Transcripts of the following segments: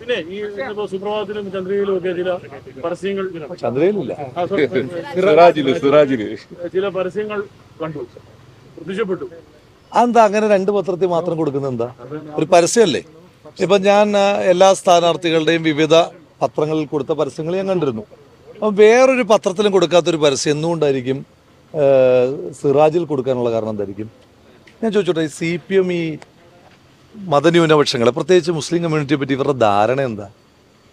പിന്നെ ഈ സുപ്രഭാതത്തിലും ചന്ദ്രയിലും ഒക്കെ ചില പരസ്യങ്ങൾ ചന്ദ്രയിലില്ല ആ, sorry, സിറാജിൽ സിറാജിൽ. ചില പരസ്യങ്ങൾ കണ്ടു പ്രത്യക്ഷപ്പെട്ടു. അതെന്താ അങ്ങനെ രണ്ട് പത്രത്തിൽ മാത്രം കൊടുക്കുന്നത് എന്താ? ഒരു പരസ്യമല്ലേ? ഇപ്പൊ ഞാൻ എല്ലാ സ്ഥാനാർത്ഥികളുടെയും വിവിധ പത്രങ്ങളിൽ കൊടുത്ത പരസ്യങ്ങൾ ഞാൻ കണ്ടിരുന്നു. അപ്പം വേറൊരു പത്രത്തിലും കൊടുക്കാത്തൊരു പരസ്യം എന്തുകൊണ്ടായിരിക്കും സിറാജിൽ കൊടുക്കാനുള്ള കാരണം എന്തായിരിക്കും? ഞാൻ ചോദിച്ചോട്ടെ സി പി എം ഈ മതന്യൂനപക്ഷങ്ങളെ പ്രത്യേകിച്ച് മുസ്ലിം കമ്മ്യൂണിറ്റിയെ പറ്റി ഇവരുടെ ധാരണ എന്താ?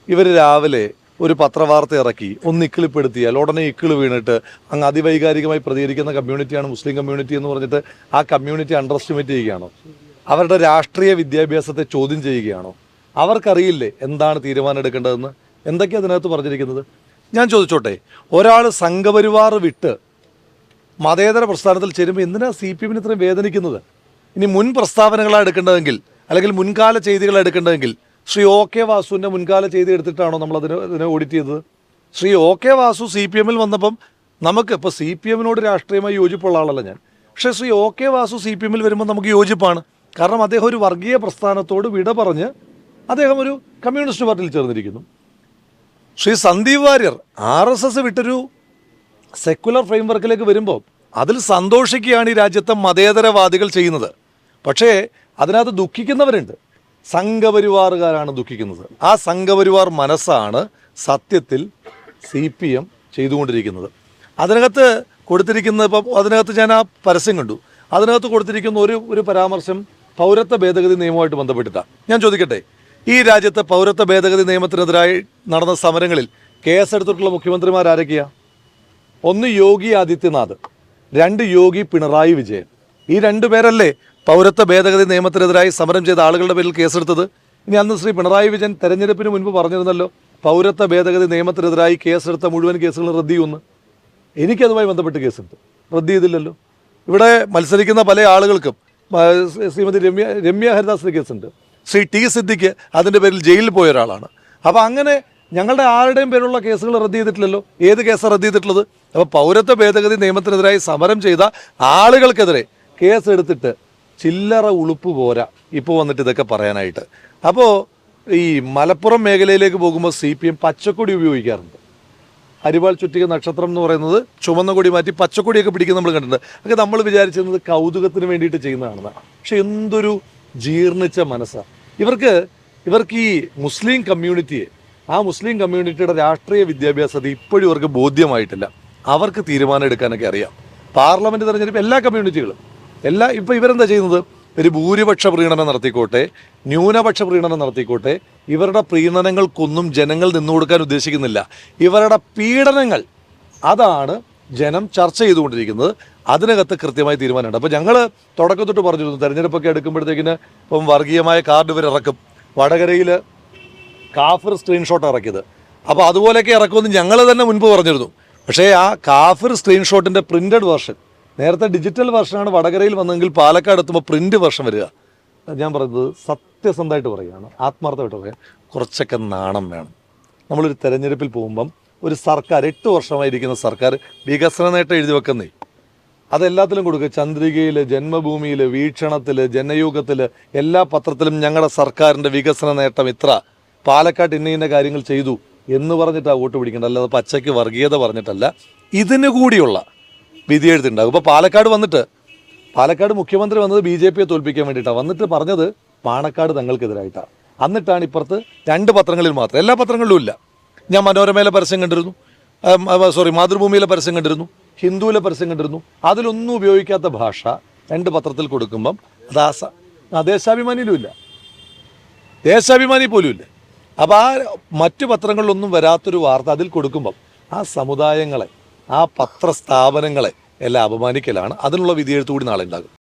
ഇവർ രാവിലെ ഒരു പത്രവാർത്ത ഇറക്കി ഒന്ന് ഇക്കിളിപ്പെടുത്തിയാൽ ഉടനെ ഇക്കിൾ വീണിട്ട് അങ്ങ് അതിവൈകാരികമായി പ്രതികരിക്കുന്ന കമ്മ്യൂണിറ്റിയാണ് മുസ്ലിം കമ്മ്യൂണിറ്റി എന്ന് പറഞ്ഞിട്ട് ആ കമ്മ്യൂണിറ്റി അണ്ടർ എസ്റ്റിമേറ്റ് ചെയ്യുകയാണോ? അവരുടെ രാഷ്ട്രീയ വിദ്യാഭ്യാസത്തെ ചോദ്യം ചെയ്യുകയാണോ? അവർക്കറിയില്ലേ എന്താണ് തീരുമാനം എടുക്കേണ്ടതെന്ന്? എന്തൊക്കെയാണ് അതിനകത്ത് പറഞ്ഞിരിക്കുന്നത്? ഞാൻ ചോദിച്ചോട്ടെ ഒരാൾ സംഘപരിവാർ വിട്ട് മതേതര പ്രസ്ഥാനത്തിൽ ചേരുമ്പോൾ എന്തിനാണ് സി പി എമ്മിന് ഇത്രയും വേദനിക്കുന്നത്? ഇനി മുൻ പ്രസ്താവനകളാണ് എടുക്കേണ്ടതെങ്കിൽ അല്ലെങ്കിൽ മുൻകാല ചെയ്തികൾ എടുക്കേണ്ടതെങ്കിൽ ശ്രീ ഒ കെ വാസുവിന്റെ മുൻകാല ചെയ്തി എടുത്തിട്ടാണോ നമ്മൾ അതിന് ഇതിനെ ഓഡിറ്റ് ചെയ്തത്? Shri O K Vasu C P എമ്മിൽ വന്നപ്പം നമുക്ക് ഇപ്പോൾ സി പി എമ്മിനോട് രാഷ്ട്രീയമായി യോജിപ്പുള്ള ആളല്ല ഞാൻ. പക്ഷേ Shri O K Vasu C P എമ്മിൽ വരുമ്പോൾ നമുക്ക് യോജിപ്പാണ്. കാരണം അദ്ദേഹം ഒരു വർഗീയ പ്രസ്ഥാനത്തോട് വിട പറഞ്ഞ് അദ്ദേഹം ഒരു കമ്മ്യൂണിസ്റ്റ് പാർട്ടിയിൽ ചേർന്നിരിക്കുന്നു. Shri Sandeep Warrier R S S വിട്ടൊരു secular ഫ്രെയിംവർക്കിലേക്ക് വരുമ്പോൾ അതിൽ സന്തോഷിക്കുകയാണ് ഈ രാജ്യത്തെ മതേതരവാദികൾ ചെയ്യുന്നത്. പക്ഷേ അതിനകത്ത് ദുഃഖിക്കുന്നവരുണ്ട്. സംഘപരിവാറുകാരാണ് ദുഃഖിക്കുന്നത്. ആ സംഘപരിവാർ മനസ്സാണ് സത്യത്തിൽ സി പി എം ചെയ്തുകൊണ്ടിരിക്കുന്നത്. അതിനകത്ത് കൊടുത്തിരിക്കുന്ന ഇപ്പം അതിനകത്ത് ഞാൻ ആ പരസ്യം കണ്ടു. അതിനകത്ത് കൊടുത്തിരിക്കുന്ന ഒരു ഒരു പരാമർശം പൗരത്വ ഭേദഗതി നിയമവുമായിട്ട് ബന്ധപ്പെട്ടിട്ടാണ്. ഞാൻ ചോദിക്കട്ടെ ഈ രാജ്യത്തെ പൗരത്വ ഭേദഗതി നിയമത്തിനെതിരായി നടന്ന സമരങ്ങളിൽ കേസെടുത്തിട്ടുള്ള മുഖ്യമന്ത്രിമാർ ആരൊക്കെയാണ് ഒന്ന് യോഗി ആദിത്യനാഥ് രണ്ട് യോഗി പിണറായി വിജയൻ. ഈ രണ്ടു പേരല്ലേ പൗരത്വ ഭേദഗതി നിയമത്തിനെതിരായി സമരം ചെയ്ത ആളുകളുടെ പേരിൽ കേസെടുത്തത്? ഇനി അന്ന് ശ്രീ പിണറായി വിജയൻ തെരഞ്ഞെടുപ്പിന് മുൻപ് പറഞ്ഞിരുന്നല്ലോ പൗരത്വ ഭേദഗതി നിയമത്തിനെതിരായി കേസെടുത്ത മുഴുവൻ കേസുകൾ റദ്ദ് ചെയ്യുമെന്ന്. എനിക്കതുമായി ബന്ധപ്പെട്ട് കേസെടുത്തു റദ്ദ് ചെയ്തില്ലല്ലോ. ഇവിടെ മത്സരിക്കുന്ന പല ആളുകൾക്കും ശ്രീമതി രമ്യ രമ്യ ഹരിദാസിന് കേസുണ്ട്. ശ്രീ ടി സിദ്ദിഖ് അതിന്റെ പേരിൽ ജയിലിൽ പോയ ഒരാളാണ്. അപ്പോൾ അങ്ങനെ ഞങ്ങളുടെ ആരുടെയും പേരുള്ള കേസുകൾ റദ്ദ് ചെയ്തിട്ടില്ലല്ലോ. ഏത് കേസാണ് റദ്ദ് ചെയ്തിട്ടുള്ളത്? അപ്പോൾ പൗരത്വ ഭേദഗതി നിയമത്തിനെതിരായി സമരം ചെയ്ത ആളുകൾക്കെതിരെ കേസെടുത്തിട്ട് ചില്ലറ ഉളുപ്പ് പോരാ. ഇപ്പോൾ വന്നിട്ട് ഇതൊക്കെ പറയാനായിട്ട്. അപ്പോൾ ഈ മലപ്പുറം മേഖലയിലേക്ക് പോകുമ്പോൾ സി പി എം പച്ചക്കൊടി ഉപയോഗിക്കാറുണ്ട്. അരിവാൾ ചുറ്റിക നക്ഷത്രം എന്ന് പറയുന്നത് ചുമന്ന കൊടി മാറ്റി പച്ചക്കൊടിയൊക്കെ പിടിക്കുന്ന നമ്മൾ കണ്ടിട്ടുണ്ട്. അതൊക്കെ നമ്മൾ വിചാരിച്ചിരുന്നത് കൗതുകത്തിന് വേണ്ടിയിട്ട് ചെയ്യുന്നതാണെന്ന്. പക്ഷെ എന്തൊരു ജീർണിച്ച മനസ്സാണ് ഇവർക്ക് ഇവർക്ക് ഈ മുസ്ലിം കമ്മ്യൂണിറ്റിയെ ആ മുസ്ലിം കമ്മ്യൂണിറ്റിയുടെ രാഷ്ട്രീയ വിദ്യാഭ്യാസത ഇപ്പോഴും ഇവർക്ക് ബോധ്യമായിട്ടില്ല. അവർക്ക് തീരുമാനം എടുക്കാനൊക്കെ അറിയാം. പാർലമെന്റ് തെരഞ്ഞെടുപ്പ് എല്ലാ കമ്മ്യൂണിറ്റികളും. എല്ലാ ഇപ്പം ഇവരെന്താ ചെയ്യുന്നത്? ഒരു ഭൂരിപക്ഷ പ്രീണനം നടത്തിക്കോട്ടെ ന്യൂനപക്ഷ പ്രീണനം നടത്തിക്കോട്ടെ ഇവരുടെ പ്രീണനങ്ങൾക്കൊന്നും ജനങ്ങൾ നിന്നു കൊടുക്കാൻ ഉദ്ദേശിക്കുന്നില്ല. ഇവരുടെ പീഡനങ്ങൾ അതാണ് ജനം ചർച്ച ചെയ്തുകൊണ്ടിരിക്കുന്നത്. അതിനകത്ത് കൃത്യമായി തീരുമാനമുണ്ട്. അപ്പോൾ ഞങ്ങൾ തുടക്കം തൊട്ട് പറഞ്ഞിരുന്നു തെരഞ്ഞെടുപ്പൊക്കെ എടുക്കുമ്പോഴത്തേക്കിന് ഇപ്പം വർഗീയമായ കാർഡ് ഇവർ ഇറക്കും. വടകരയിൽ കാഫിർ സ്ക്രീൻഷോട്ട് ഇറക്കിയത്. അപ്പോൾ അതുപോലെയൊക്കെ ഇറക്കുമെന്ന് ഞങ്ങൾ തന്നെ മുൻപ് പറഞ്ഞിരുന്നു. പക്ഷേ ആ കാഫിർ സ്ക്രീൻഷോട്ടിന്റെ പ്രിന്റഡ് വെർഷൻ നേരത്തെ ഡിജിറ്റൽ വെർഷനാണ് വടകരയിൽ വന്നതെങ്കിൽ പാലക്കാട് എത്തുമ്പോൾ പ്രിന്റ് വെർഷൻ വരിക. ഞാൻ പറയുന്നത് സത്യസന്ധമായിട്ട് പറയുകയാണ്. ആത്മാർത്ഥമായിട്ട് പറയാം. കുറച്ചൊക്കെ നാണം വേണം. നമ്മളൊരു തെരഞ്ഞെടുപ്പിൽ പോകുമ്പം ഒരു സർക്കാർ എട്ട് വർഷമായിരിക്കുന്ന സർക്കാർ വികസന നേട്ടം എഴുതി വെക്കുന്നേ. അതെല്ലാത്തിലും കൊടുക്കുക. ചന്ദ്രികയിൽ ജന്മഭൂമിയിൽ വീക്ഷണത്തിൽ ജനയുഗത്തിൽ എല്ലാ പത്രത്തിലും ഞങ്ങളുടെ സർക്കാരിന്റെ വികസന നേട്ടം ഇത്ര. പാലക്കാട്ട് ഇന്ന ഇന്ന കാര്യങ്ങൾ ചെയ്തു എന്ന് പറഞ്ഞിട്ടാണ് വോട്ട് പിടിക്കേണ്ടത്. അല്ലാതെ പച്ചയ്ക്ക് വർഗീയത പറഞ്ഞിട്ടല്ല. ഇതിനു കൂടിയുള്ള വിധിയെഴുത്തുണ്ടാകും ഇപ്പോൾ പാലക്കാട് വന്നിട്ട് പാലക്കാട് മുഖ്യമന്ത്രി വന്നത് ബി ജെ പിയെ തോൽപ്പിക്കാൻ വേണ്ടിയിട്ടാണ് വന്നിട്ട് പറഞ്ഞത് പാണക്കാട് തങ്ങൾക്കെതിരായിട്ടാണ് എന്നിട്ടാണ് ഇപ്പുറത്ത് രണ്ട് പത്രങ്ങളിൽ മാത്രം എല്ലാ പത്രങ്ങളിലും ഇല്ല. ഞാൻ മനോരമയിലെ പരസ്യം കണ്ടിരുന്നു. സോറി മാതൃഭൂമിയിലെ പരസ്യം കണ്ടിരുന്നു. ഹിന്ദുവിലെ പരസ്യം കണ്ടിരുന്നു. അതിലൊന്നും ഉപയോഗിക്കാത്ത ഭാഷ രണ്ട് പത്രത്തിൽ കൊടുക്കുമ്പം അത് ആ സ- ആ ദേശാഭിമാനിയിലും ഇല്ല. ദേശാഭിമാനി പോലും ഇല്ല. അപ്പോൾ ആ മറ്റു പത്രങ്ങളിലൊന്നും വരാത്തൊരു വാർത്ത അതിൽ കൊടുക്കുമ്പം ആ സമുദായങ്ങളെ ആ പത്രസ്ഥാപനങ്ങളെ എല്ലാം അപമാനിക്കലാണ്. അതിനുള്ള വിധിയെഴുത്തുകൂടി നാളെ ഉണ്ടാകും.